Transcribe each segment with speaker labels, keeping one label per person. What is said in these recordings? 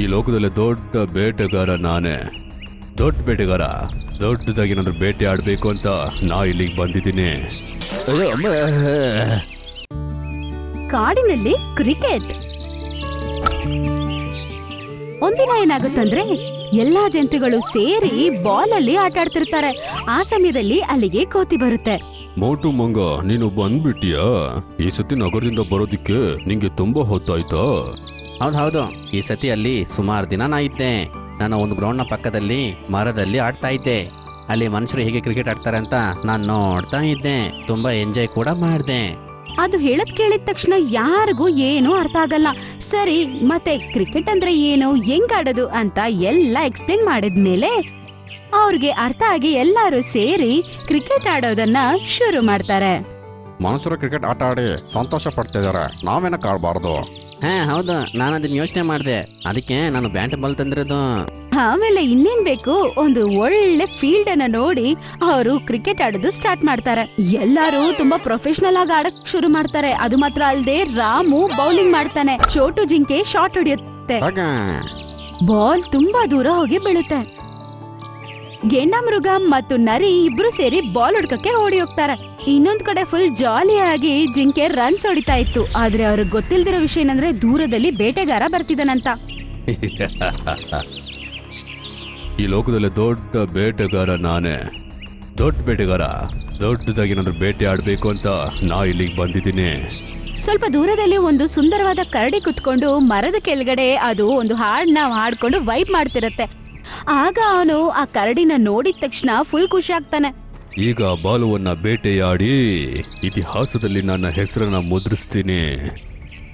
Speaker 1: ಈ ಲೋಕದಲ್ಲಿ ದೊಡ್ಡ ಬೇಟೆಗಾರ ನಾನೇ. ದೊಡ್ಡ ಬೇಟೆಗಾರ. ದೊಡ್ಡದಾಗಿ ಏನಾದ್ರು ಬೇಟೆ ಆಡಬೇಕು ಅಂತ ನಾ ಇಲ್ಲಿಗೆ ಬಂದಿದ್ದೀನಿ.
Speaker 2: ಕಾಡಿನಲ್ಲಿ ಕ್ರಿಕೆಟ್ ಒಂದಿನ ಏನಾಗುತ್ತಂದ್ರೆ ಎಲ್ಲಾ ಜಂತುಗಳು ಸೇರಿ ಬಾಲ್ ಅಲ್ಲಿ ಆಟ ಆಡ್ತಿರ್ತಾರೆ ಆ ಸಮಯದಲ್ಲಿ ಅಲ್ಲಿಗೆ ಕೋತಿ ಬರುತ್ತೆ.
Speaker 1: ಮೋಟು ಮಂಗ ನೀನು ಬಂದ್ಬಿಟ್ಟಿಯಾ? ಈ ಸತಿ ನಗರದಿಂದ ಬರೋದಿಕ್ಕೆ ನಿಂಗೆ ತುಂಬಾ ಹೊತ್ತಾಯ್ತಾ?
Speaker 3: ಹೌದು ಹೌದು. ಈ ಸತಿ ಅಲ್ಲಿ ಸುಮಾರು ದಿನ ನಾ ಇದ್ದೆ. ನಾನು ಒಂದು ಗ್ರೌಂಡ್ನ ಪಕ್ಕದಲ್ಲಿ ಮರದಲ್ಲಿ ಆಡ್ತಾ ಇದ್ದೆ. ಅಲ್ಲಿ ಮನುಷ್ಯರು ಹೇಗೆ ಕ್ರಿಕೆಟ್ ಆಡ್ತಾರೆ ಅಂತ ನಾನು ನೋಡ್ತಾ ಇದ್ದೆ. ತುಂಬಾ ಎಂಜಾಯ್ ಕೂಡ ಮಾಡಿದೆ.
Speaker 2: ಅದು ಹೇಳದ್ ಕೇಳಿದ ತಕ್ಷಣ ಯಾರಿಗೂ ಏನು ಅರ್ಥ ಆಗಲ್ಲ. ಸರಿ ಮತ್ತೆ ಕ್ರಿಕೆಟ್ ಅಂದ್ರೆ ಏನು ಹೆಂಗ್ ಆಡೋದು ಅಂತ ಎಲ್ಲ ಎಕ್ಸ್ಪ್ಲೇನ್ ಮಾಡಿದ್ಮೇಲೆ ಅವ್ರಿಗೆ ಅರ್ಥ ಆಗಿ ಎಲ್ಲರೂ ಸೇರಿ ಕ್ರಿಕೆಟ್ ಆಡೋದನ್ನ ಶುರು ಮಾಡ್ತಾರೆ.
Speaker 1: ಮನುಷ್ಯರು ಕ್ರಿಕೆಟ್ ಆಟ ಆಡಿ ಸಂತೋಷ ಪಡ್ತಿದ್ದಾರೆ. ನಾವೇನ ಆಡಬಾರ್ದು
Speaker 3: ಹಾ ಹೌದು. ನಾನು ಅದನ್ನ ಯೋಚನೆ ಮಾಡಿದೆ. ಅದಕ್ಕೆ ನಾನು ಬ್ಯಾಟ್ ಬಾಲ್ ತಂದಿರೋದು.
Speaker 2: ಆಮೇಲೆ ಇನ್ನೇನ್ ಬೇಕು? ಒಂದು ಒಳ್ಳೆ ಫೀಲ್ಡ್ ಅನ್ನ ನೋಡಿ ಅವರು ಕ್ರಿಕೆಟ್ ಆಡೋದು ಸ್ಟಾರ್ಟ್ ಮಾಡ್ತಾರೆ. ಎಲ್ಲರೂ ತುಂಬಾ ಪ್ರೊಫೆಷನಲ್ ಆಗಿ ಆಡಕ್ ಶುರು ಮಾಡ್ತಾರೆ. ಅದು ಮಾತ್ರ ಅಲ್ಲದೆ ರಾಮು ಬೌಲಿಂಗ್ ಮಾಡ್ತಾನೆ. ಚೋಟು ಜಿಂಕೆ ಶಾಟ್ ಹೊಡೆಯುತ್ತೆ. ಬಾಲ್ ತುಂಬಾ ದೂರ ಹೋಗಿ ಬೀಳುತ್ತೆ. ಗೆಂಡಮೃಗ ಮತ್ತು ನರಿ ಇಬ್ರು ಸೇರಿ ಬಾಲ್ ಹುಡ್ಕಕ್ಕೆ ಓಡಿ ಹೋಗ್ತಾರೆ. ಇನ್ನೊಂದ್ ಕಡೆ ಫುಲ್ ಜಾಲಿಯಾಗಿ ಜಿಂಕೆ ರನ್ಸ್ ಹೊಡಿತಾ ಇತ್ತು. ಆದ್ರೆ ಅವ್ರಿಗೆ ಗೊತ್ತಿಲ್ದಿರೋ ವಿಷಯ ಏನಂದ್ರೆ ದೂರದಲ್ಲಿ ಬೇಟೆಗಾರ ಬರ್ತಿದ್ದಾನಂತ.
Speaker 1: ಈ ಲೋಕದಲ್ಲಿ ದೊಡ್ಡ ಬೇಟೆಗಾರ ನಾನೇ. ದೊಡ್ಡ ಬೇಟೆಗಾರ ದೊಡ್ಡದಾಗಿ ಏನಾದ್ರು ಬೇಟೆ ಆಡಬೇಕು ಅಂತ ನಾ ಇಲ್ಲಿಗೆ ಬಂದಿದ್ದೀನಿ.
Speaker 2: ಸ್ವಲ್ಪ ದೂರದಲ್ಲಿ ಒಂದು ಸುಂದರವಾದ ಕರಡಿ ಕುತ್ಕೊಂಡು ಮರದ ಕೆಳಗಡೆ ಅದು ಒಂದು ಹಾಡನ್ನ ಹಾಡ್ಕೊಂಡು ವೈಪ್ ಮಾಡ್ತಿರತ್ತೆ. ಆಗ ಅವನು ಆ ಕರಡಿನ ನೋಡಿದ ತಕ್ಷಣ ಫುಲ್ ಖುಷಿ ಆಗ್ತಾನೆ
Speaker 1: ಈಗ ಬಾಲುವನ್ನ ಬೇಟೆಯಾಡಿ ಇತಿಹಾಸದಲ್ಲಿ ನನ್ನ ಹೆಸರನ್ನ ಮುದ್ರಿಸ್ತೀನಿ.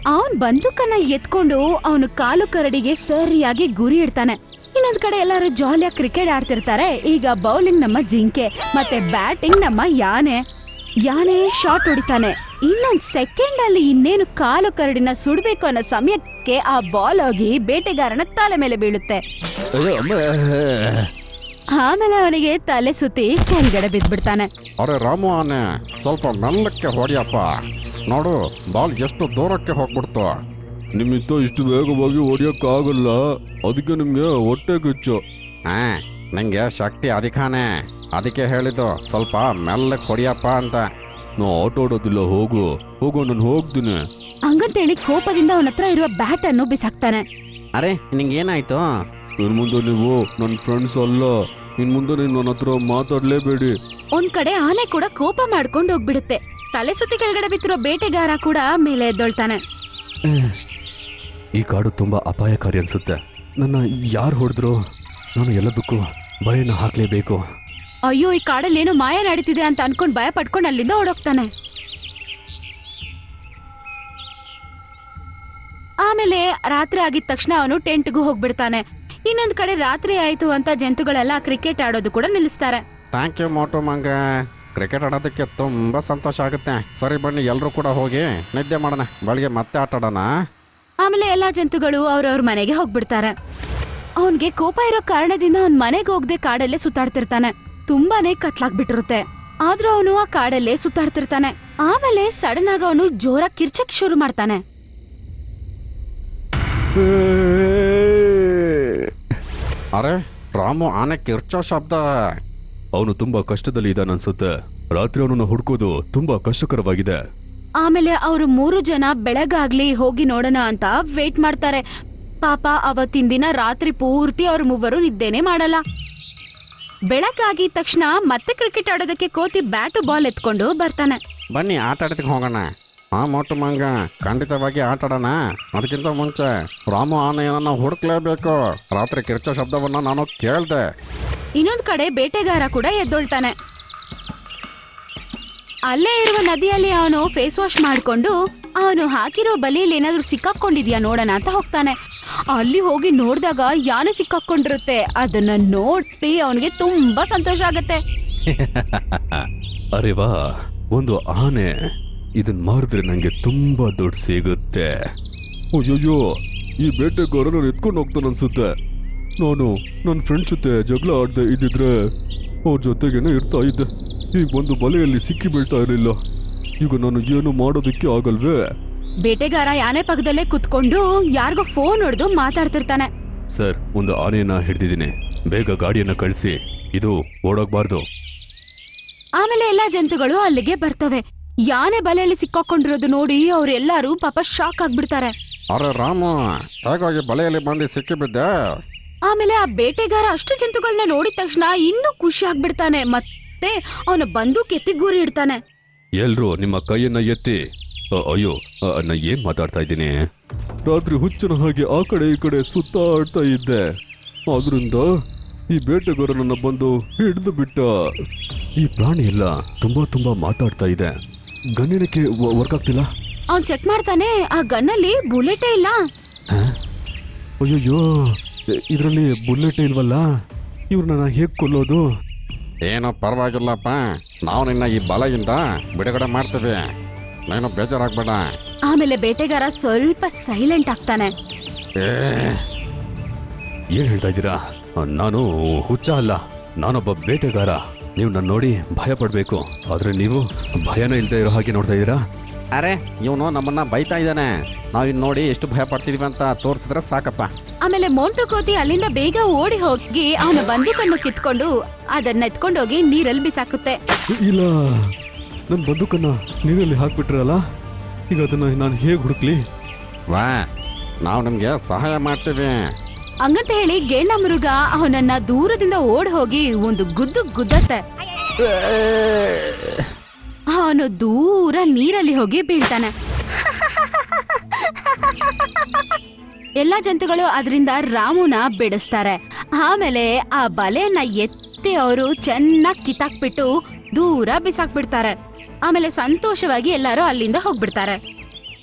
Speaker 2: ಅವನ್ ಬಂದೂಕನ್ನ ಎತ್ಕೊಂಡು ಅವನು ಕಾಲು ಕರಡಿಗೆ ಸರಿಯಾಗಿ ಗುರಿ ಇಡ್ತಾನೆ. ಇನ್ನೊಂದ್ ಕಡೆ ಎಲ್ಲರೂ ಜಾಲಿಯಾಗಿ ಕ್ರಿಕೆಟ್ ಆಡ್ತಿರ್ತಾರೆ. ಈಗ ಬೌಲಿಂಗ್ ನಮ್ಮ ಜಿಂಕೆ ಮತ್ತೆ ಬ್ಯಾಟಿಂಗ್ ನಮ್ಮ ಯಾನೆ. ಯಾನೆ ಶಾಟ್ ಹೊಡಿತಾನೆ. ಇನ್ನೊಂದ್ ಸೆಕೆಂಡ್ ಅಲ್ಲಿ ಇನ್ನೇನು ಕಾಲು ಕರಡಿನ ಸುಡ್ಬೇಕು ಅನ್ನೋ ಸಮಯಕ್ಕೆ ಆ ಬಾಲ್ ಹೋಗಿ ಬೇಟೆಗಾರನ ತಲೆ ಮೇಲೆ ಬೀಳುತ್ತೆ. ಆಮೇಲೆ ಅವನಿಗೆ ತಲೆ ಸುತ್ತಿ ಕೆಳಗಡೆ ಬಿದ್ದ್ಬಿಡ್ತಾನೆ
Speaker 4: ಅರೆ ರಾಮು ಆನೆ ಸ್ವಲ್ಪ ಮೆಲ್ಲಕ್ಕೆ ಹೊಡಿಯಪ್ಪ. ನೋಡು ಬಾಲ್ ಎಷ್ಟು ದೂರಕ್ಕೆ ಹೋಗ್ಬಿಡ್ತು.
Speaker 1: ನಿಮ್ಮಿಂದ ಇಷ್ಟು ವೇಗವಾಗಿ ಹೊಡಿಯಕ್ಕಾಗಲ್ಲ. ಅದಕ್ಕೆ ನಿಮ್ಗೆ ಹೊಟ್ಟೆ ಕಿಚ್ಚು.
Speaker 4: ಹಾ ನಂಗೆ ಶಕ್ತಿ ಅಧಿಕಾನೆ ಅದಕ್ಕೆ ಹೇಳಿದ್ದು ಸ್ವಲ್ಪ ಮೆಲ್ಲಕ್ಕೆ ಹೊಡಿಯಪ್ಪ ಅಂತ.
Speaker 1: ನೋ ಆಟೋಡೋದಿಲ್ಲ ಹೋಗು. ಹೋಗು ನಾನು ಹೋಗ್ತೀನಿ.
Speaker 2: ಹಂಗಂತೇಳಿ ಕೋಪದಿಂದ ಅವನ ಹತ್ರ ಇರುವ ಬ್ಯಾಟ್ ಅನ್ನು ಬಿಸಾಕ್ತಾನೆ.
Speaker 3: ಅರೆ ನಿಂಗೆ ಏನಾಯ್ತು?
Speaker 1: ಇನ್ ಮುಂದೆ ನೀವು ನನ್ನ ಫ್ರೆಂಡ್ಸ್ ಅಲ್ಲ. ಇನ್ ಮುಂದೆ ನೀನ್ ನನ್ನ ಹತ್ರ ಮಾತಾಡ್ಲೇಬೇಡಿ.
Speaker 2: ಒಂದ್ ಕಡೆ ಆನೆ ಕೂಡ ಕೋಪ ಮಾಡ್ಕೊಂಡು ಹೋಗ್ಬಿಡುತ್ತೆ. ತಲೆ ಸುತ್ತಿ ಕೆಳಗಡೆ ಬಿತ್ತಿರೋ ಬೇಟೆಗಾರ ಕೂಡ ಮೇಲೆ ಎದ್ದೊಳ್ತಾನೆ.
Speaker 1: ಈ ಕಾಡು ತುಂಬಾ ಅಪಾಯಕಾರಿ ಅನ್ಸುತ್ತೆ. ನನ್ನ ಯಾರು ಹೊಡೆದ್ರು? ನಾನು ಎಲ್ಲದಕ್ಕೂ ಭಯನ ಹಾಕ್ಲೇಬೇಕು.
Speaker 2: ಅಯ್ಯೋ ಈ ಕಾಡಲ್ಲಿ ಏನೋ ಮಾಯ ನಡೀತಿದೆ ಅಂತ ಅನ್ಕೊಂಡು ಭಯ ಪಡ್ಕೊಂಡು ಅಲ್ಲಿಂದ ಓಡೋಗ್ತಾನೆ. ಆಮೇಲೆ ರಾತ್ರಿ ಆಗಿದ ತಕ್ಷಣ ಅವನು ಟೆಂಟ್ಗೂ ಹೋಗ್ಬಿಡ್ತಾನೆ. ಇನ್ನೊಂದ್ ಕಡೆ ರಾತ್ರಿ ಆಯ್ತು ಅಂತ ಜಂತುಗಳೆಲ್ಲ ಕ್ರಿಕೆಟ್ ಆಡೋದು ಕೂಡ ನಿಲ್ಲಿಸ್ತಾರೆ.
Speaker 4: ಥ್ಯಾಂಕ್ ಯು ಮೋಟು ಮಂಗ. ಕ್ರಿಕೆಟ್ ಆಡೋದಕ್ಕೆ ತುಂಬ ಸಂತೋಷ ಆಗುತ್ತೆ. ಸರಿ ಬನ್ನಿ ಎಲ್ಲರೂ ಕೂಡ ಹೋಗಿ ನಿದ್ದೆ ಮಾಡೋಣ. ಬೆಳಿಗ್ಗೆ ಮತ್ತೆ ಆಟ ಆಡೋಣ.
Speaker 2: ಆಮೇಲೆ ಎಲ್ಲಾ ಜಂತುಗಳು ಅವ್ರವ್ರ ಮನೆಗೆ ಹೋಗ್ಬಿಡ್ತಾರೆ. ಅವನ್ಗೆ ಕೋಪ ಇರೋ ಕಾರಣದಿಂದ ಅವನ್ ಮನೆಗೆ ಹೋಗದೆ ಕಾಡಲ್ಲೇ ಸುತ್ತಾಡ್ತಿರ್ತಾನೆ. ತುಂಬಾನೇ ಕತ್ಲಾಗ್ಬಿಟ್ಟಿರುತ್ತೆ. ಆದ್ರೂ ಅವನು ಆ ಕಾಡಲ್ಲೇ ಸುತ್ತಾಡ್ತಿರ್ತಾನೆ. ಆಮೇಲೆ ಸಡನ್ ಆಗಿ ಅವನು ಜೋರಾಗಿ ಕಿರ್ಚಕ್ ಶುರು ಮಾಡ್ತಾನೆ.
Speaker 4: ಅರೆ ರಾಮು ಆನೆ ಕಿರ್ಚೋ ಶಬ್ದ.
Speaker 1: ಅವನು ತುಂಬಾ ಕಷ್ಟದಲ್ಲಿ ಇದ್ದಾನೆ ಅನ್ಸುತ್ತೆ. ರಾತ್ರಿ ಅವನನ್ನು ಹುಡ್ಕೋದು ತುಂಬಾ ಕಷ್ಟಕರವಾಗಿದೆ.
Speaker 2: ಆಮೇಲೆ ಅವರು ಮೂರು ಜನ ಬೆಳಗಾಗ್ಲಿ ಹೋಗಿ ನೋಡೋಣ ಅಂತ ವೇಟ್ ಮಾಡ್ತಾರೆ. ಪಾಪ ಅವತ್ತಿನ ದಿನ ರಾತ್ರಿ ಪೂರ್ತಿ ಅವ್ರ ಮೂವರು ನಿದ್ದೆನೆ ಮಾಡಲ್ಲ. ಬೆಳಕಾಗಿ ತಕ್ಷಣ ಮತ್ತೆ ಕ್ರಿಕೆಟ್ ಆಡೋದಕ್ಕೆ ಕೋತಿ ಬ್ಯಾಟು ಬಾಲ್ ಎತ್ಕೊಂಡು ಬರ್ತಾನೆ.
Speaker 4: ಬನ್ನಿ ಆಟ ಆಡೋದಕ್ಕೆ ಹೋಗೋಣ. ಆ ಮೋಟು ಮಂಗ ಖಂಡಿತವಾಗಿ ಆಟ ಆಡೋಣ. ಅದಕ್ಕಿಂತ ಮುಂಚೆ ರಾಮು ಆನೆಯನ್ನು ಹುಡುಕ್ಲೇಬೇಕು. ರಾತ್ರಿ ಕಿರ್ಚ ಶಬ್ದವನ್ನು ನಾನು ಕೇಳ್ದೆ.
Speaker 2: ಇನ್ನೊಂದ್ ಕಡೆ ಬೇಟೆಗಾರ ಕೂಡ ಎದ್ದೊಳ್ತಾನೆ. ಅಲ್ಲೇ ಇರುವ ನದಿಯಲ್ಲಿ ಅವನು ಫೇಸ್ ವಾಶ್ ಮಾಡಿಕೊಂಡು ಅವನು ಹಾಕಿರೋ ಬಲಿಯಲ್ಲಿ ಏನಾದ್ರೂ ಸಿಕ್ಕಾಕೊಂಡಿದ್ಯಾ ನೋಡೋಣ ಅಂತ ಹೋಗ್ತಾನೆ. ಅಲ್ಲಿ ಹೋಗಿ ನೋಡಿದಾಗ ಯಾನೆ ಸಿಕ್ಕಾಕೊಂಡಿರುತ್ತೆ. ಅದನ್ನ ನೋಡಿ ಅವನಿಗೆ ತುಂಬಾ ಸಂತೋಷ ಆಗತ್ತೆ.
Speaker 1: ಅರೆ ವಾ ಒಂದು ಆನೆ. ಇದನ್ ಮಾರಿದ್ರೆ ನಂಗೆ ತುಂಬಾ ದುಡ್ಡು ಸಿಗುತ್ತೆ. ಅಯ್ಯಯ್ಯೋ ಈ ಬೇಟೆಗಾರ ನಾನು ಎತ್ಕೊಂಡು ಹೋಗ್ತಾನೆ ಅನ್ಸುತ್ತೆ. ನಾನು ನನ್ನ ಫ್ರೆಂಡ್ಸ್ ಜೊತೆ ಜಗಳ ಆಡದೆ ಇದ್ದಿದ್ರೆ ಅವ್ರ ಜೊತೆಗೇನೆ ಇರ್ತಾ ಇದ್ದೆ. ಈಗ ಒಂದು ಬಲೆಯಲ್ಲಿ ಸಿಕ್ಕಿ ಬೀಳ್ತಾ ಇರಲಿಲ್ಲ. ಈಗ ನಾನು ಏನು ಮಾಡೋದಕ್ಕೆ ಆಗಲ್ವೇ?
Speaker 2: ಬೇಟೆಗಾರ ಯಾನೆ ಪಕ್ಕದಲ್ಲೇ ಕುತ್ಕೊಂಡು ಯಾರಿಗೋ ಫೋನ್ ಹೊಡೆದು ಮಾತಾಡ್ತಿರ್ತಾನೆ.
Speaker 1: ಸರ್ ಒಂದು ಆನೆಯನ್ನ ಹಿಡಿದಿದ್ದೀನಿ. ಬೇಗ ಗಾಡಿಯನ್ನ ಕಳಿಸಿ. ಇದು ಓಡೋಗ್ಬಾರ್ದು.
Speaker 2: ಆಮೇಲೆ ಎಲ್ಲಾ ಜಂತುಗಳು ಅಲ್ಲಿಗೆ ಬರ್ತವೆ. ಯಾನೆ ಬಲೆಯಲ್ಲಿ ಸಿಕ್ಕಾಕೊಂಡಿರೋದು ನೋಡಿ ಅವ್ರೆಲ್ಲಾರು ಪಾಪ ಶಾಕ್ ಆಗ್ಬಿಡ್ತಾರೆ.
Speaker 4: ಅರೆ ರಾಮ ಹೇಗಾಗಿ ಬಲೆಯಲ್ಲಿ ಬಂದು ಸಿಕ್ಕಿಬಿದ್ದೆ.
Speaker 2: ಆಮೇಲೆ ಆ ಬೇಟೆಗಾರ ಅಷ್ಟು ಜಂತುಗಳನ್ನ ನೋಡಿದ ತಕ್ಷಣ ಇನ್ನೂ ಖುಷಿ ಆಗ್ಬಿಡ್ತಾನೆ. ಮತ್ತೆ ಅವನ ಬಂದೂಕ್ ಎತ್ತಿ ಗುರಿ ಇಡ್ತಾನೆ.
Speaker 1: ಎಲ್ರು ನಿಮ್ಮ ಕೈಯನ್ನ ಎತ್ತಿ ಅ, ಅಯ್ಯೋ ಅ, ಏನು ಏನ್ ಮಾತಾಡ್ತಾ ಇದ್ದೀನಿ? ರಾತ್ರಿ ಹುಚ್ಚನ ಹಾಗೆ ಆ ಕಡೆ ಈ ಕಡೆ ಸುತ್ತಾಡ್ತಾ ಇದ್ದೆ. ಆದ್ರಿಂದ ಈ ಬೇಟೆಗಾರನನ್ನ ಬಂದು ಹಿಡಿದು ಬಿಟ್ಟ. ಈ ಪ್ರಾಣಿ ಎಲ್ಲ ತುಂಬಾ ತುಂಬಾ ಮಾತಾಡ್ತಾ ಇದೆ. ಗಣ್ಯನಕ್ಕೆ ವರ್ಕ್ ಆಗ್ತಿಲ್ಲ?
Speaker 2: ಅವ್ನ್ ಚೆಕ್ ಮಾಡ್ತಾನೆ ಆ ಗನ್ನಲ್ಲಿ ಬುಲೆಟೇ ಇಲ್ಲ.
Speaker 1: ಅಯ್ಯಯ್ಯೋ ಇದರಲ್ಲಿ ಬುಲೆಟ್ ಇಲ್ವಲ್ಲ? ಇವ್ರನ್ನ ಹೇಗ್ ಕೊಲ್ಲೋದು?
Speaker 4: ಏನೋ ಪರವಾಗಿಲ್ಲಪ್ಪ. ನಾವು ನಿನ್ನ ಈ ಬಲೆಯಿಂದ ಬಿಡುಗಡೆ ಮಾಡ್ತೀವಿ. ನೀನು ಬೇಜಾರಾಗ್ಬೇಡ.
Speaker 2: ಆಮೇಲೆ ಬೇಟೆಗಾರ ಸ್ವಲ್ಪ ಸೈಲೆಂಟ್ ಆಗ್ತಾನೆ.
Speaker 4: ಏ
Speaker 1: ಏನ್ ಹೇಳ್ತಾ ಇದ್ದೀರಾ? ನಾನು ಹುಚ್ಚ ಅಲ್ಲ. ನಾನೊಬ್ಬ ಬೇಟೆಗಾರ. ನೀವು ನನ್ನ ನೋಡಿ ಭಯ ಪಡಬೇಕು. ಆದ್ರೆ ನೀವು ಭಯನ ಇಲ್ಲದೆ ಇರೋ ಹಾಗೆ ನೋಡ್ತಾ ಇದ್ದೀರಾ?
Speaker 4: ಅರೆ ಇವನು ನಮ್ಮನ್ನ ಬೈತಾ ಇದ್ದಾನೆ. ನಾವು ಇನ್ನು ನೋಡಿ ಎಷ್ಟು ಭಯ ಪಡ್ತಿದೀವಿ ಅಂತ ತೋರಿಸಿದ್ರೆ ಸಾಕಪ್ಪ.
Speaker 2: ಆಮೇಲೆ ಮೋಂಟು ಕೋತಿ ಅಲ್ಲಿಂದ ಬೇಗ ಓಡಿ ಹೋಗಿ ಅವನ ಬಂದೂಕನ್ನು ಕಿತ್ಕೊಂಡು ಅದನ್ನ ಎತ್ಕೊಂಡೋಗಿ ನೀರಲ್ಲಿ ಬಿಸಾಕುತ್ತೆ.
Speaker 1: ಇಲ್ಲ. ನನ್ನ ಬಂದೂಕನ್ನ ನೀರಲ್ಲಿ ಹಾಕ್ಬಿಟ್ರಲ್ಲ ಈಗ ಅದನ್ನ ನಾನು ಹೇಗೆ ಹುಡುಕ್ಲಿ?
Speaker 4: ವಾ ನಾವು ನಿಮಗೆ ಸಹಾಯ ಮಾಡ್ತೇವೆ.
Speaker 2: ಹಂಗಂತ ಹೇಳಿ ಗೇಂಡ ಮೃಗ ಅವನನ್ನ ದೂರದಿಂದ ಓಡ್ ಹೋಗಿ ಒಂದು ಗುದ್ದು ಗುದ್ದತ್ತೆ. ಅವನು ದೂರ ನೀರಲ್ಲಿ ಹೋಗಿ ಬೀಳ್ತಾನೆ. ಎಲ್ಲಾ ಜಂತುಗಳು ಅದರಿಂದ ರಾಮುನ ಬಿಡಿಸ್ತಾರೆ. ಆಮೇಲೆ ಆ ಬಲೆಯನ್ನ ಎತ್ತಿ ಅವರು ಚೆನ್ನಾಗಿ ಕಿತ್ತಾಕ್ಬಿಟ್ಟು ದೂರ ಬಿಸಾಕ್ಬಿಡ್ತಾರೆ. ಆಮೇಲೆ ಸಂತೋಷವಾಗಿ ಎಲ್ಲರೂ ಅಲ್ಲಿಂದ ಹೋಗ್ಬಿಡ್ತಾರೆ.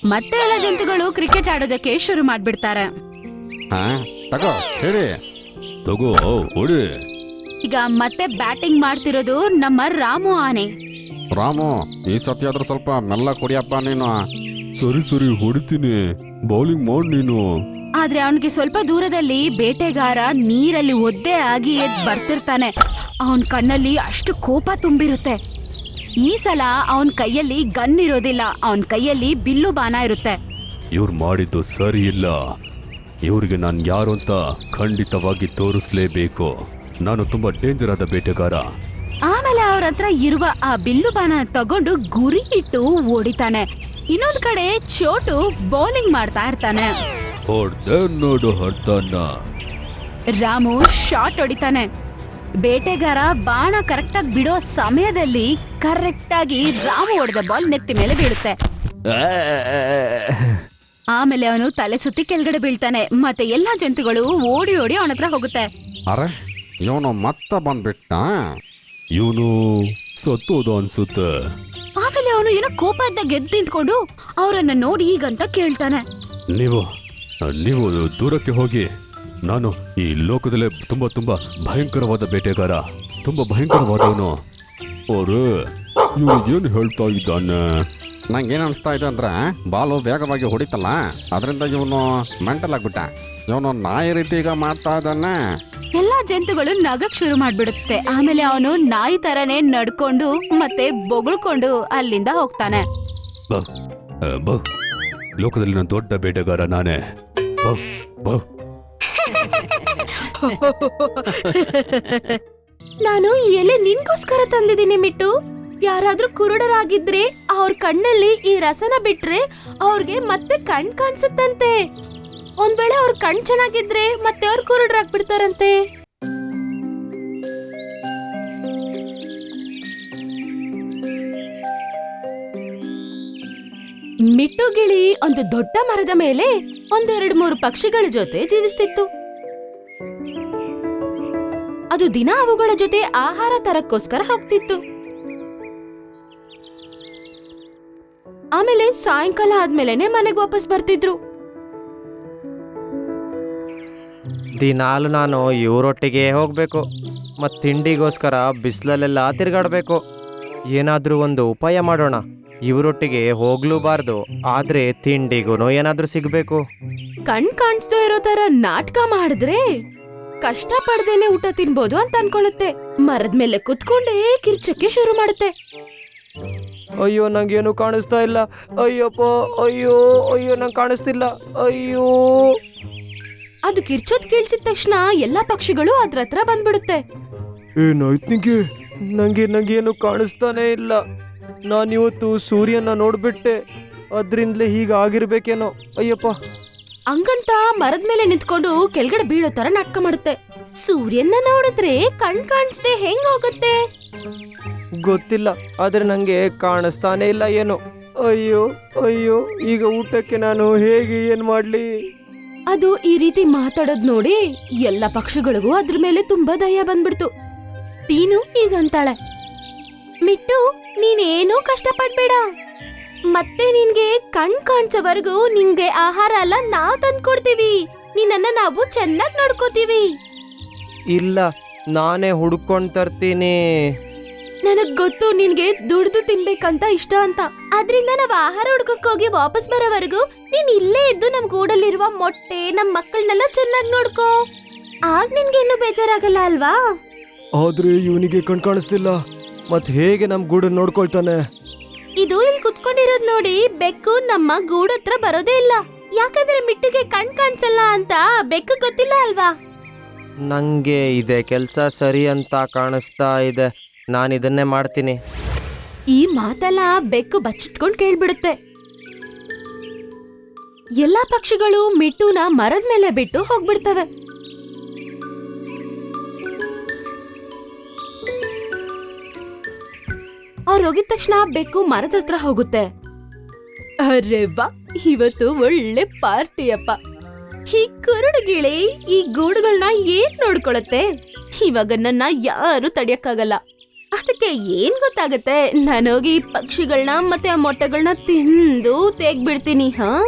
Speaker 2: ಮತ್ತೆ ಎಲ್ಲ ಜಂತುಗಳು ಕ್ರಿಕೆಟ್ ಆಡೋದಕ್ಕೆ ಶುರು ಮಾಡ್ಬಿಡ್ತಾರೆ.
Speaker 4: ಹಾ ತಗೋ ಹೇಳಿ.
Speaker 1: ತಗೋ
Speaker 2: ಈಗ ಮತ್ತೆ ಬ್ಯಾಟಿಂಗ್ ಮಾಡ್ತಿರೋದು ನಮ್ಮ ರಾಮು ಆನೆ.
Speaker 4: ರಾಮು ಈ ಸತಿ ಆದ್ರೂ ಸ್ವಲ್ಪ ಮೆಲ್ಲ ಕುಡಿಯಪ್ಪ ನೀನು.
Speaker 1: ಸರಿ ಸರಿ ಹೊಡಿತೀನಿ. ಬೌಲಿಂಗ್ ಮಾಡ್ ನೀನು.
Speaker 2: ಆದ್ರೆ ಅವನಿಗೆ ಸ್ವಲ್ಪ ದೂರದಲ್ಲಿ ಬೇಟೆಗಾರ ನೀರಲ್ಲಿ ಒದ್ದೆ ಆಗಿ ಎದ್ ಬರ್ತಿರ್ತಾನೆ. ಅವನ್ ಕಣ್ಣಲ್ಲಿ ಅಷ್ಟು ಕೋಪ ತುಂಬಿರುತ್ತೆ. ಈ ಸಲ ಅವನ್ ಕೈಯಲ್ಲಿ ಗನ್ ಇರೋದಿಲ್ಲ. ಅವನ್ ಕೈಯಲ್ಲಿ ಬಿಲ್ಲು ಬಾಣ ಇರುತ್ತೆ.
Speaker 1: ಇವ್ರು ಮಾಡಿದ್ದು ಸರಿ ಇಲ್ಲ. ಇವ್ರಿಗೆ ನಾನು ಯಾರು ಅಂತ ಖಂಡಿತವಾಗಿ ತೋರಿಸ್ಲೇಬೇಕು. ನಾನು ತುಂಬಾ ಡೇಂಜರ್ ಆದ ಬೇಟೆಗಾರ.
Speaker 2: ಆಮೇಲೆ ಅವ್ರ ಹತ್ರ ಇರುವ ಆ ಬಿಲ್ಲು ಬಾಣ ತಗೊಂಡು ಗುರಿ ಇಟ್ಟು ಓಡಿತಾನೆ. ಇನ್ನೊಂದ್ ಕಡೆ ಚೋಟು ಬೌಲಿಂಗ್ ಮಾಡ್ತಾ ಇರ್ತಾನೆ.
Speaker 1: ಹೊಡ್ದೆ ನೋಡು ಹೊಡ್ತಾನ
Speaker 2: ರಾಮು ಶಾಟ್ ಹೊಡಿತಾನೆ. ಬೇಟೆಗಾರ ಬಾಣ ಕರೆಕ್ಟಾಗಿ ಬಿಡೋ ಸಮಯದಲ್ಲಿ ಕರೆಕ್ಟಾಗಿ ರಾಮು ಹೊಡೆದ ಬಾಲ್ ನೆತ್ತಿ ಮೇಲೆ ಬೀಳುತ್ತೆ. ಆಮೇಲೆ ಅವನು ತಲೆ ಸುತ್ತಿ ಕೆಳಗಡೆ ಬೀಳ್ತಾನೆ. ಮತ್ತೆ ಎಲ್ಲಾ ಜಂತುಗಳು ಓಡಿ ಓಡಿ ಅವನ ಹತ್ರ ಹೋಗುತ್ತೆ.
Speaker 4: ಅರೆ ಇವನು ಮತ್ತೆ ಬಂದ್ಬಿಟ್ಟ
Speaker 1: ಇವನು ಸತ್ತೋದು ಅನ್ಸುತ್ತೆ.
Speaker 2: ಆಮೇಲೆ ಅವನು ಏನೋ ಕೋಪ ಇದ್ದ ಗೆದ್ದು ನಿಂತ್ಕೊಂಡು ಅವರನ್ನ ನೋಡಿ ಈಗಂತ ಕೇಳ್ತಾನೆ.
Speaker 1: ನೀವು ನೀವು ದೂರಕ್ಕೆ ಹೋಗಿ ನಾನು ಈ ಲೋಕದಲ್ಲೇ ತುಂಬಾ ತುಂಬಾ ಭಯಂಕರವಾದ ಬೇಟೆಗಾರ. ತುಂಬಾ ಭಯಂಕರವಾದವನು. ಅವರು ಇವನು ಏನು ಹೇಳ್ತಾ ಇದ್ದಾನೆ?
Speaker 4: ನಂಗೆ ಏನು ಅನಿಸ್ತಾ ಇದೆ ಅಂದ್ರೆ ಬಾಲು ವೇಗವಾಗಿ ಹೊಡಿತಲ್ಲ ಅದರಿಂದ ಇವನು ಮೆಂಟಲ್ ಆಗ್ಬಿಟ್ಟ. ಇವನು ನಾಯಿ ರೀತಿ ಈಗ ಮಾಡ್ತಾ ಇದ್ದಾನೆ.
Speaker 2: ಎಲ್ಲಾ ಜಂತುಗಳು ನಗಕ್ ಶುರು ಮಾಡ್ಬಿಡುತ್ತೆ. ಆಮೇಲೆ ಅವನು ನಾಯಿ ತರನೇ ನಡ್ಕೊಂಡು ಮತ್ತೆ ಬೊಗಳ್ಕೊಂಡು ಅಲ್ಲಿಂದ ಹೋಗ್ತಾನೆ.
Speaker 1: ಲೋಕದಲ್ಲಿ ಲೋಕದಲ್ಲಿನ ದೊಡ್ಡ ಬೇಟೆಗಾರ ನಾನೇ. ಬಾ ಬಾ.
Speaker 5: ನಾನು ಈ ಎಲೆ ನಿನ್ಗೋಸ್ಕರ ತಂದಿದ್ದೀನಿ ಮಿಟ್ಟು. ಯಾರಾದ್ರೂ ಕುರುಡರಾಗಿದ್ರೆ ಅವ್ರ ಕಣ್ಣಲ್ಲಿ ಈ ರಸನ ಬಿಟ್ರೆ ಅವ್ರಿಗೆ ಮತ್ತೆ ಕಣ್ ಕಾಣಿಸುತ್ತಂತೆ. ಒಂದ್ ವೇಳೆ ಅವ್ರ ಕಣ್ ಚೆನ್ನಾಗಿದ್ರೆ ಮತ್ತೆ ಅವ್ರು ಕುರುಡರಾಗ್ಬಿಡ್ತಾರಂತೆ. ಮಿಟ್ಟು ಗಿಳಿ ಒಂದು ದೊಡ್ಡ ಮರದ ಮೇಲೆ ಒಂದೆರಡು ಮೂರು ಪಕ್ಷಿಗಳ ಜೊತೆ ಜೀವಿಸ್ತಿತ್ತು. ಅದು ದಿನ ಅವುಗಳ ಜೊತೆ ಆಹಾರ ತರಕ್ಕೋಸ್ಕರ ಹೋಗ್ತಿತ್ತು. ಆಮೇಲೆ ಸಾಯಂಕಾಲ ಆದ್ಮೇಲೆನೆ ಮನೆಗೆ ವಾಪಸ್ ಬರ್ತಿದ್ರು.
Speaker 6: ದಿನಾಲು ನಾನು ಇವರೊಟ್ಟಿಗೆ ಹೋಗಬೇಕು ಮತ್ತು ತಿಂಡಿಗೋಸ್ಕರ ಬಿಸಿಲಲ್ಲೆಲ್ಲ ತಿರುಗಾಡಬೇಕು. ಏನಾದರೂ ಒಂದು ಉಪಾಯ ಮಾಡೋಣ ಇವರೊಟ್ಟಿಗೆ ಹೋಗ್ಲೂಬಾರ್ದು ಆದರೆ ತಿಂಡಿಗೂ ಏನಾದರೂ ಸಿಗಬೇಕು.
Speaker 5: ಕಣ್ ಕಾಣಿಸ್ತಾ ಇರೋ ತರ ನಾಟಕ ಮಾಡಿದ್ರೆ ಕಷ್ಟ ಪಡ್ದೇನೆ ಊಟ ತಿನ್ಬೋದು ಅಂತ ಅನ್ಕೊಳ್ಳುತ್ತೆ. ಮರದ ಮೇಲೆ ಕುತ್ಕೊಂಡೇ ಕಿರ್ಚಕ್ಕೆ ಶುರು ಮಾಡುತ್ತೆ.
Speaker 6: ಅಯ್ಯೋ ನಂಗೇನು ಕಾಣಿಸ್ತಾ ಇಲ್ಲ. ಅಯ್ಯಪ್ಪ ಅಯ್ಯೋ ಅಯ್ಯೋ ನಂಗೆ ಕಾಣಿಸ್ತಿಲ್ಲ. ಅಯ್ಯೋ.
Speaker 5: ಅದು ಕಿರ್ಚೋದ್ ಕೇಳಿಸಿದ ತಕ್ಷಣ ಎಲ್ಲಾ ಪಕ್ಷಿಗಳು ಅದ್ರ ಹತ್ರ ಬಂದ್ಬಿಡುತ್ತೆ.
Speaker 6: ಏನಾಯ್ತು ನಿಂಗೆ? ನಂಗೆ ನಂಗೇನು ಕಾಣಿಸ್ತಾನೆ ಇಲ್ಲ. ನಾನಿವತ್ತು ಸೂರ್ಯನ ನೋಡ್ಬಿಟ್ಟೆ. ಅದರಿಂದಲೇ ಹೀಗಾಗಿರ್ಬೇಕೇನೋ. ಅಯ್ಯಪ್ಪ.
Speaker 5: ಹಂಗಂತ ಮರದ ಮೇಲೆ ನಿಂತ್ಕೊಂಡು ಕೆಳಗಡೆ ಬೀಳೋ ತರ ನಾಟಕ ಮಾಡುತ್ತೆ. ಸೂರ್ಯನ ನೋಡಿದ್ರೆ ಕಣ್ ಕಾಣಿಸ್ದೆ ಹೆಂಗ್ ಹೋಗುತ್ತೆ?
Speaker 6: ಗೊತ್ತಿಲ್ಲ ಆದ್ರೆ ನಂಗೆ ಕಾಣಿಸ್ತಾನೆ ಇಲ್ಲ ಏನು. ಅಯ್ಯೋ ಅಯ್ಯೋ ಈಗ ಊಟಕ್ಕೆ ನಾನು ಹೇಗೆ ಏನ್ ಮಾಡ್ಲಿ?
Speaker 5: ಅದು ಈ ರೀತಿ ಮಾತಾಡೋದ್ ನೋಡಿ ಎಲ್ಲ ಪಕ್ಷಿಗಳಿಗೂ ಅದ್ರ ಮೇಲೆ ತುಂಬಾ ದಯ ಬಂದ್ಬಿಡ್ತು. ಟೀನು ಈಗ ಅಂತಾಳೆ ಮಿಟ್ಟು ನೀನೇನೂ ಕಷ್ಟಪಡ್ಬೇಡ. ಮತ್ತೆ ನಿನ್ಗೆ ಕಣ್ ಕಾಣಿಸೋವರೆಗೂ ನಿಂಗೆ ಆಹಾರ ಎಲ್ಲ ನಾವ್ ತಂದ್ಕೊಡ್ತೀವಿ. ನಿನ್ನನ್ನ ನಾವು ಚೆನ್ನಾಗ್ ನೋಡ್ಕೋತೀವಿ.
Speaker 6: ಇಲ್ಲ ನಾನೇ ಹುಡ್ಕೊಂಡ್ ತರ್ತೀನಿ.
Speaker 5: ನನಗ್ ಗೊತ್ತು ನಿನ್ಗೆ ದುಡ್ದು ತಿನ್ಬೇಕಂತ ಇಷ್ಟ ಅಂತ. ಅದ್ರಿಂದ ನಾವ್ ಆಹಾರ ಹುಡ್ಕಕ್ ಹೋಗಿ ವಾಪಸ್ ಬರೋವರೆಗೂ ನೀನ್ ಇಲ್ಲೇ ಇದ್ದು ನಮ್ ಗೂಡಲ್ಲಿರುವ ಮೊಟ್ಟೆ ನಮ್ ಮಕ್ಕಳನ್ನೆಲ್ಲ ಚೆನ್ನಾಗ್ ನೋಡ್ಕೋ. ಆಗ ನಿನ್ಗೆ ಇನ್ನು ಬೇಜಾರಾಗಲ್ಲ ಅಲ್ವಾ?
Speaker 6: ಆದ್ರೆ ಇವನಿಗೆ ಕಣ್ ಕಾಣಿಸ್ತಿಲ್ಲ. ಮತ್ ಹೇಗೆ ನಮ್ ಗೂಡನ್ ನೋಡ್ಕೊಳ್ತಾನೆ?
Speaker 5: ಇದು ಇಲ್ಲಿ ಕುತ್ಕೊಂಡಿರೋದ್ ನೋಡಿ ಬೆಕ್ಕು ನಮ್ಮ ಗೂಡತ್ರ ಬರೋದೇ ಇಲ್ಲ. ಯಾಕಂದ್ರೆ ಮಿಟ್ಟಿಗೆ ಕಣ್ ಕಾಣಿಸಲ್ಲ ಅಂತ ಬೆಕ್ಕು ಗೊತ್ತಿಲ್ಲ ಅಲ್ವಾ?
Speaker 6: ನಂಗೆ ಇದೆ ಕೆಲ್ಸ ಸರಿ ಅಂತ ಕಾಣಿಸ್ತಾ ಇದೆ. ನಾನು ಇದನ್ನೇ ಮಾಡ್ತೀನಿ.
Speaker 5: ಈ ಮಾತೆಲ್ಲ ಬೆಕ್ಕು ಬಚ್ಚಿಟ್ಕೊಂಡು ಕೇಳ್ಬಿಡುತ್ತೆ. ಎಲ್ಲಾ ಪಕ್ಷಿಗಳು ಮಿಟ್ಟುನ ಮರದ ಮೇಲೆ ಬಿಟ್ಟು ಹೋಗ್ಬಿಡ್ತವೆ. ಹೋಗಿದ ತಕ್ಷಣ ಬೆಕ್ಕು ಮರದ ಹತ್ರ ಹೋಗುತ್ತೆ. ಅರೆ ವಾ, ಇವತ್ತು ಒಳ್ಳೆ ಪಾರ್ಟಿಯಪ್ಪ. ಈ ಕುರುಡು ಗಿಳಿ, ಈ ಗೂಡುಗಳನ್ನ ಏನ್ ನೋಡ್ಕೊಳತ್ತೆ? ಇವಾಗ ನನ್ನ ಯಾರು ತಡಿಯಕ್ಕಾಗಲ್ಲ. ಅದಕ್ಕೆ ಏನ್ ಗೊತ್ತಾಗತ್ತೆ? ಈ ಪಕ್ಷಿಗಳನ್ನ ಮತ್ತೆ ಆ ಮೊಟ್ಟೆಗಳನ್ನ ತಿಂದು ತೆಗ್ಬಿಡ್ತೀನಿ, ಹಾ?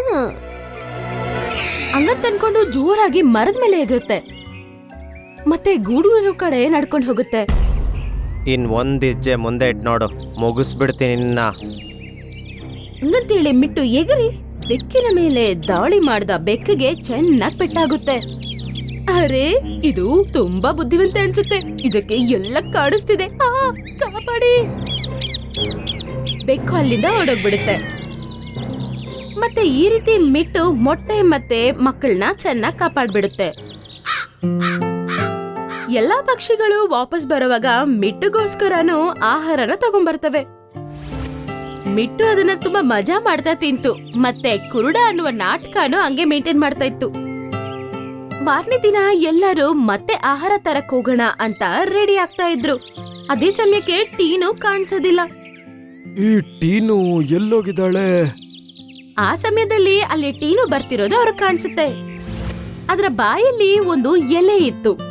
Speaker 5: ಹಂಗ ಅನ್ಕೊಂಡು ಜೋರಾಗಿ ಮರದ ಮೇಲೆ ಎಗುತ್ತೆ ಮತ್ತೆ ಗೂಡು ಕಡೆ ನಡ್ಕೊಂಡು ಹೋಗುತ್ತೆ.
Speaker 6: ಇನ್ ಒಂದ್ ಹೆಜ್ಜೆ ಮುಂದೆ ಇಟ್ ನೋಡು. ಮುಗಿಸ್ಬಿಡ್ತೀನಿ
Speaker 5: ಹಂಗಂತೇಳಿ ಮಿಟ್ಟು ಎಗರಿ ಬೆಕ್ಕಿನ ಮೇಲೆ ದಾಳಿ ಮಾಡಿದ ಬೆಕ್ಕಿಗೆ ಚೆನ್ನಾಗ್ ಪೆಟ್ಟಾಗುತ್ತೆ. ಅರೆ, ಇದು ತುಂಬಾ ಬುದ್ಧಿವಂತ ಅನ್ಸುತ್ತೆ. ಇದಕ್ಕೆ ಎಲ್ಲ ಕಾಡಿಸ್ತಿದೆ. ಕಾಪಾಡಿ. ಬೆಕ್ಕು ಅಲ್ಲಿಂದ ಓಡೋಗ್ಬಿಡುತ್ತೆ ಮತ್ತೆ ಈ ರೀತಿ ಮಿಟ್ಟು ಮೊಟ್ಟೆ ಮತ್ತೆ ಮಕ್ಕಳನ್ನ ಚೆನ್ನಾಗಿ ಕಾಪಾಡ್ಬಿಡುತ್ತೆ. ಎಲ್ಲಾ ಪಕ್ಷಿಗಳು ವಾಪಸ್ ಬರುವಾಗ ಮಿಟ್ಟುಗೋಸ್ಕರನೂ ಆಹಾರನ ತಗೊಂಡ್ಬರ್ತವೆ ಮಿಟ್ಟು ಅದನ್ನ ತುಂಬಾ ಮಜಾ ಮಾಡ್ತಾ ತಿಂತು. ಮತ್ತೆ ಕುರುಡ ಅನ್ನುವ ನಾಟಕನು ಹಂಗೆ ಮೇಂಟೈನ್ ಮಾಡ್ತಾ ಇತ್ತು. ಮಾರನೇ ದಿನ ಎಲ್ಲರೂ ಮತ್ತೆ ಆಹಾರ ತರಕ್ ಹೋಗೋಣ ಅಂತ ರೆಡಿ ಆಗ್ತಾ ಇದ್ರು. ಅದೇ ಸಮಯಕ್ಕೆ ಟೀನು ಕಾಣಿಸೋದಿಲ್ಲ.
Speaker 6: ಈ ಟೀನು ಎಲ್ಲೋಗಿದ್ದಾಳೆ?
Speaker 5: ಆ ಸಮಯದಲ್ಲಿ ಅಲ್ಲಿ ಟೀನು ಬರ್ತಿರೋದು ಅವ್ರಿಗೆ ಕಾಣಿಸುತ್ತೆ. ಅದರ ಬಾಯಲ್ಲಿ ಒಂದು ಎಲೆ ಇತ್ತು.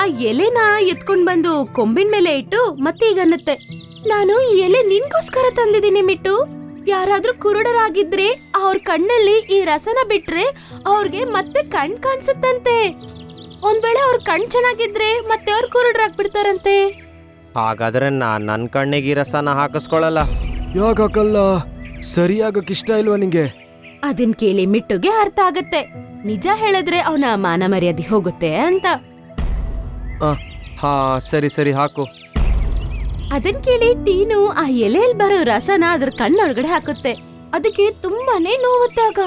Speaker 5: ಆ ಎಲೆನ ಎತ್ಕೊಂಡ್ ಬಂದು ಕೊಂಬಿನ ಮೇಲೆ ಇಟ್ಟು ಮತ್ತೆ ಈಗ ಅನ್ನತ್ತೆ ನಾನು ಈ ಎಲೆ ನಿನ್ಗೋಸ್ಕರ ತಂದಿದ್ದೀನಿ ಮಿಟ್ಟು. ಯಾರಾದ್ರೂ ಕುರುಡರಾಗಿದ್ರೆ ಅವ್ರ ಕಣ್ಣಲ್ಲಿ ಈ ರಸನ ಬಿಟ್ರೆ ಅವ್ರಿಗೆ ಮತ್ತೆ ಕಣ್ ಕಾಣಿಸುತ್ತಂತೆ. ಒಂದ್ ವೇಳೆ ಅವ್ರ ಕಣ್ ಚೆನ್ನಾಗಿದ್ರೆ ಮತ್ತೆ ಅವ್ರು ಕುರುಡರಾಗ್ಬಿಡ್ತಾರಂತೆ.
Speaker 6: ಹಾಗಾದ್ರೆ ನಾನ್ ನನ್ ಕಣ್ಣಿಗೆ ಈ ರಸನ ಹಾಕಿಸ್ಕೊಳಲ್ಲ ಯಾಕಲ್ಲ ಸರಿಯಾಗಕ್ ಇಷ್ಟ ಇಲ್ವಾ ನಿಂಗೆ?
Speaker 5: ಅದನ್ ಕೇಳಿ ಮಿಟ್ಟುಗೆ ಅರ್ಥ ಆಗತ್ತೆ. ನಿಜ ಹೇಳಿದ್ರೆ ಅವನ ಮಾನ ಮರ್ಯಾದೆ ಹೋಗುತ್ತೆ ಅಂತ.
Speaker 6: ಹಾ ಸರಿ ಸರಿ ಹಾಕು.
Speaker 5: ಅದನ್ ಕೇಳಿ ಟೀನು ಆ ಎಲೆಯಲ್ಲಿ ಬರೋ ರಸನ ಅದ್ರ ಕಣ್ಣೊಳಗಡೆ ಹಾಕುತ್ತೆ. ಅದಕ್ಕೆ ತುಂಬಾನೇ ನೋವುತ್ತೆ ಆಗ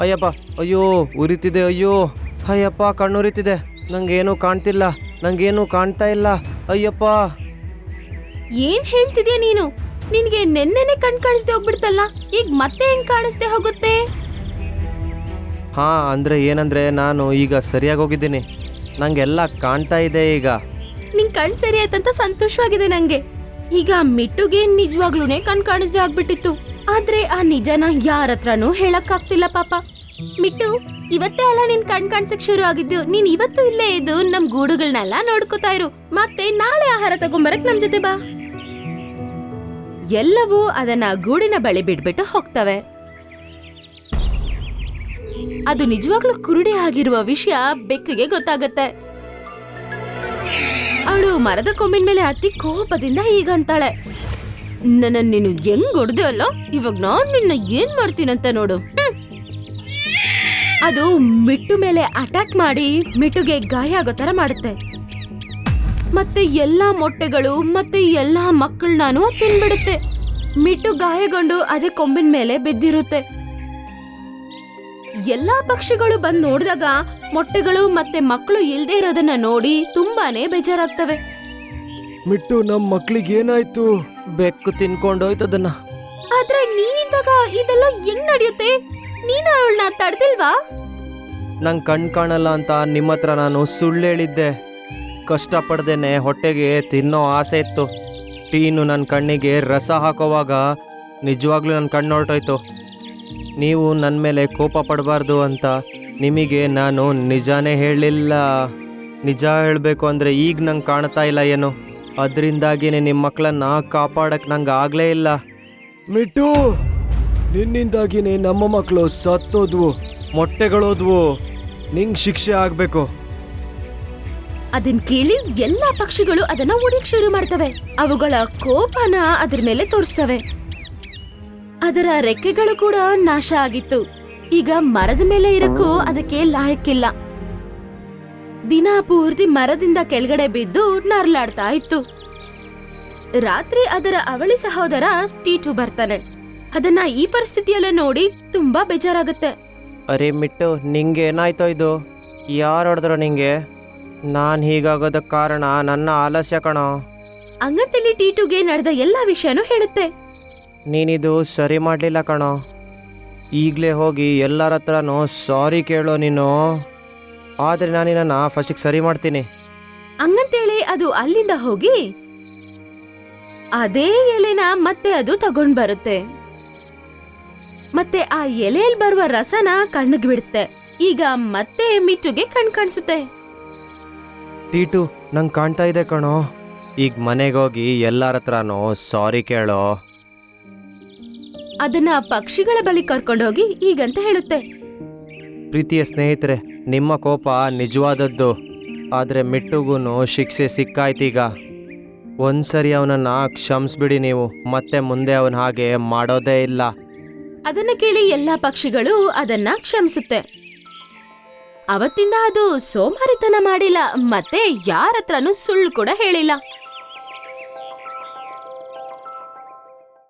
Speaker 6: ಅಯ್ಯಪ್ಪ ಅಯ್ಯೋ ಉರಿತಿದೆ ಅಯ್ಯೋ. ಅಯ್ಯಪ್ಪ ಕಣ್ಣುರಿತಿದೆ. ನಂಗೇನು ಕಾಣ್ತಿಲ್ಲ ನಂಗೇನು ಕಾಣ್ತಾ ಇಲ್ಲ. ಅಯ್ಯಪ್ಪ.
Speaker 5: ಏನ್ ಹೇಳ್ತಿದ್ಯಾ ನೀನು? ನಿನ್ಗೆ ನೆನ್ನೆನೆ ಕಣ್ ಕಾಣಿಸ್ದೆ ಹೋಗ್ಬಿಡ್ತಲ್ಲ ಈಗ ಮತ್ತೆ ಹೆಂಗ್ ಕಾಣಿಸ್ದೆ ಹೋಗುತ್ತೆ?
Speaker 6: ಹಾ ಅಂದ್ರೆ ಏನಂದ್ರೆ ನಾನು ಈಗ ಸರಿಯಾಗಿ ಹೋಗಿದ್ದೀನಿ. ನಂಗೆಲ್ಲ ಕಾಣ್ತಾ ಇದೆ ಈಗ.
Speaker 5: ನಿನ್ ಕಣ್ ಸರಿ ಆಯ್ತಂತ ಸಂತೋಷವಾಗಿದೆ ನಂಗೆ. ಈಗ ಮಿಟ್ಟುಗೆ ನಿಜವಾಗ್ಲೂನೆ ಕಣ್ ಕಾಣಿಸ್ದೆ ಆಗ್ಬಿಟ್ಟಿತ್ತು. ಆದ್ರೆ ಆ ನಿಜನ ಯಾರ ಹತ್ರನೂ ಹೇಳಕ್ ಆಗ್ತಿಲ್ಲ ಪಾಪ. ಮಿಟ್ಟು, ಇವತ್ತೇ ಅಲ್ಲ ನಿನ್ ಕಣ್ ಕಾಣಿಸಕ್ ಶುರು ಆಗಿದ್ದು. ನೀನ್ ಇವತ್ತು ಇಲ್ಲೇ ಇದ್ದು ನಮ್ ಗೂಡುಗಳನ್ನೆಲ್ಲ ನೋಡ್ಕೋತಾ ಇರು. ಮತ್ತೆ ನಾಳೆ ಆಹಾರ ತಗೊಂಬರಕ್ ನಮ್ ಜೊತೆ ಬಾ. ಎಲ್ಲವೂ ಅದನ್ನ ಗೂಡಿನ ಬಳಿ ಬಿಡ್ಬಿಟ್ಟು ಹೋಗ್ತವೆ. ಅದು ನಿಜವಾಗ್ಲೂ ಕುರುಡಿ ಆಗಿರುವ ವಿಷಯ ಬೆಕ್ಕಿಗೆ ಗೊತ್ತಾಗತ್ತೆ. ಅವಳು ಮರದ ಕೊಂಬಿನ ಮೇಲೆ ಅತಿ ಕೋಪದಿಂದ ಈಗ ಅಂತಾಳೆ. ನನ್ನ ನೀನು ಹೆಂಗ್ ಹೊಡ್ದೆ ಅಲ್ಲ? ಇವಾಗ ನಾನು ನಿನ್ನ ಏನ್ ಮಾಡ್ತೀನಂತ ನೋಡು. ಅದು ಮಿಟ್ಟು ಮೇಲೆ ಅಟ್ಯಾಕ್ ಮಾಡಿ ಮಿಟ್ಟುಗೆ ಗಾಯ ಆಗೋ ತರ ಮಾಡುತ್ತೆ. ಮತ್ತೆ ಎಲ್ಲಾ ಮೊಟ್ಟೆಗಳು ಮತ್ತೆ ಎಲ್ಲಾ ಮಕ್ಕಳನ್ನೂ ತಿನ್ಬಿಡುತ್ತೆ. ಮಿಟ್ಟು ಗಾಯಗೊಂಡು ಅದೇ ಕೊಂಬಿನ ಮೇಲೆ ಬಿದ್ದಿರುತ್ತೆ. ಎಲ್ಲಾ ಪಕ್ಷಿಗಳು ಬಂದ್ ನೋಡಿದಾಗ ಮೊಟ್ಟೆಗಳು ಮತ್ತೆ ಮಕ್ಕಳು ಇಲ್ದೇ ಇರೋದನ್ನ ನೋಡಿ ತುಂಬಾನೇ ಬೇಜಾರಾಗ್ತವೆ.
Speaker 6: ಮಿಟ್ಟು ನಮ್ಮ ಮಕ್ಳಿಗೆ ಏನಾಯ್ತು? ಬೆಕ್ಕು ತಿನ್ಕೊಂಡೋಯ್ತದನ್ನ.
Speaker 5: ಆದ್ರೆ ನೀನಿದ್ದಾಗ ಇದೆಲ್ಲ ಹೆಂಗ್ ನಡೆಯುತ್ತೆ? ನೀನು ಅವಳನ್ನ ತಡ್ದಿಲ್ವಾ?
Speaker 6: ನಂಗೆ ಕಣ್ ಕಾಣಲ್ಲ ಅಂತ ನಿಮ್ಮ ಹತ್ರ ನಾನು ಸುಳ್ಳು ಹೇಳಿದ್ದೆ. ಕಷ್ಟಪಡ್ದೇನೆ ಹೊಟ್ಟೆಗೆ ತಿನ್ನೋ ಆಸೆ ಇತ್ತು. ಟೀನು ನನ್ನ ಕಣ್ಣಿಗೆ ರಸ ಹಾಕೋವಾಗ ನಿಜವಾಗ್ಲೂ ನನ್ನ ಕಣ್ಣು ಹೊರಟೋಯ್ತು ನೀವು ನನ್ನ ಮೇಲೆ ಕೋಪ ಪಡಬಾರ್ದು ಅಂತ ನಿಮಗೆ ನಾನು ನಿಜಾನೇ ಹೇಳಲಿಲ್ಲ. ನಿಜ ಹೇಳಬೇಕು ಅಂದರೆ ಈಗ ನಂಗೆ ಕಾಣ್ತಾ ಇಲ್ಲ ಏನು? ಅದರಿಂದಾಗಿನೇ ನಿಮ್ಮ ಮಕ್ಕಳನ್ನ ಕಾಪಾಡಕ್ಕೆ ನಂಗೆ ಆಗಲೇ ಇಲ್ಲ. ಮಿಟ್ಟು ನಿನ್ನಿಂದಾಗಿನೇ ನಮ್ಮ ಮಕ್ಕಳು ಸತ್ತೋದ್ವು ಮೊಟ್ಟೆಗಳೋದ್ವು. ನಿಂಗೆ ಶಿಕ್ಷೆ ಆಗಬೇಕು.
Speaker 5: ಅದನ್ ಕೇಳಿ ಎಲ್ಲಾ ಪಕ್ಷಿಗಳು ಅದನ್ನ ಉಡಿಕ್ ಶುರು ಮಾಡ್ತವೆ. ಅವುಗಳ ಕೋಪನ ಅದ್ರ ಮೇಲೆ ತೋರಿಸ್ತವೆ. ಅದರ ರೆಕ್ಕೆಗಳು ಕೂಡ ನಾಶ ಆಗಿತ್ತು. ಈಗ ಮರದ ಮೇಲೆ ಇರಕ್ಕೂ ಅದಕ್ಕೆ ಲಾಯಕ್ಕಿಲ್ಲ. ದಿನ ಪೂರ್ತಿ ಮರದಿಂದ ಕೆಳಗಡೆ ಬಿದ್ದು ನರ್ಲಾಡ್ತಾ ಇತ್ತು. ರಾತ್ರಿ ಅದರ ಅವಳಿ ಸಹೋದರ ಟೀಟು ಬರ್ತಾನೆ. ಅದನ್ನ ಈ ಪರಿಸ್ಥಿತಿಯಲ್ಲ ನೋಡಿ ತುಂಬಾ ಬೇಜಾರಾಗುತ್ತೆ.
Speaker 6: ಅರೆ ಮಿಟ್ಟು ನಿಂಗೆ ಏನಾಯ್ತೋ ಇದು? ಯಾರು ಹೊಡೆದ್ರು ನಿಂಗೆ? ನಾನು ಹೀಗಾಗೋದಕ್ಕೆ ಕಾರಣ ನನ್ನ ಆಲಸ್ಯ ಕಣೋ.
Speaker 5: ಅಂಗಂತಲ್ಲಿ ಟೀಟುಗೆ ನಡೆದ ಎಲ್ಲಾ ವಿಷಯನೂ ಹೇಳುತ್ತೆ.
Speaker 6: ನೀನಿದು ಸರಿ ಮಾಡಲಿಲ್ಲ ಕಣೋ. ಈಗಲೇ ಹೋಗಿ ಎಲ್ಲರ ಹತ್ರನೂ ಸಾರಿ ಕೇಳೋ ನೀನು. ಆದರೆ ನಾನು ನಿನ್ನನ್ನು ಫಸ್ಟಿಗೆ ಸರಿ ಮಾಡ್ತೀನಿ.
Speaker 5: ಹಂಗಂತೇಳಿ ಅದು ಅಲ್ಲಿಂದ ಹೋಗಿ? ಅದೇ ಎಲೆನ ಮತ್ತೆ ಅದು ತಗೊಂಡ್ ಬರುತ್ತೆ. ಮತ್ತೆ ಆ ಎಲೆಯಲ್ಲಿ ಬರುವ ರಸನ ಕಣ್ಣಿಗೆ ಬಿಡುತ್ತೆ. ಈಗ ಮತ್ತೆ ಮಿಟ್ಟುಗೆ ಕಣ್ ಕಾಣಿಸುತ್ತೆ.
Speaker 6: ಟೀಟು ನಂಗೆ ಕಾಣ್ತಾ ಇದೆ ಕಣೋ. ಈಗ ಮನೆಗೆ ಹೋಗಿ ಎಲ್ಲರ ಹತ್ರನೂ ಸಾರಿ ಕೇಳೋ.
Speaker 5: ಅದನ್ನ ಪಕ್ಷಿಗಳ ಬಳಿ ಕರ್ಕೊಂಡೋಗಿ ಈಗಂತ ಹೇಳುತ್ತೆ.
Speaker 6: ಪ್ರೀತಿಯ ಸ್ನೇಹಿತರೆ ನಿಮ್ಮ ಕೋಪ ನಿಜವಾದದ್ದು. ಆದರೆ ಮಿಟ್ಟುಗೂ ಶಿಕ್ಷೆ ಸಿಕ್ಕಾಯ್ತೀಗ. ಒಂದ್ಸರಿ ಅವನನ್ನು ಕ್ಷಮಿಸ್ಬಿಡಿ ನೀವು ಮತ್ತೆ ಮುಂದೆ ಅವನ ಹಾಗೆ ಮಾಡೋದೇ ಇಲ್ಲ.
Speaker 5: ಅದನ್ನ ಕೇಳಿ ಎಲ್ಲಾ ಪಕ್ಷಿಗಳು ಅದನ್ನ ಕ್ಷಮಿಸುತ್ತೆ. ಅವತ್ತಿಂದ ಅದು ಸೋಮಾರಿತನ ಮಾಡಿಲ್ಲ ಮತ್ತೆ ಯಾರತ್ರನೂ ಸುಳ್ಳು ಕೂಡ ಹೇಳಿಲ್ಲ.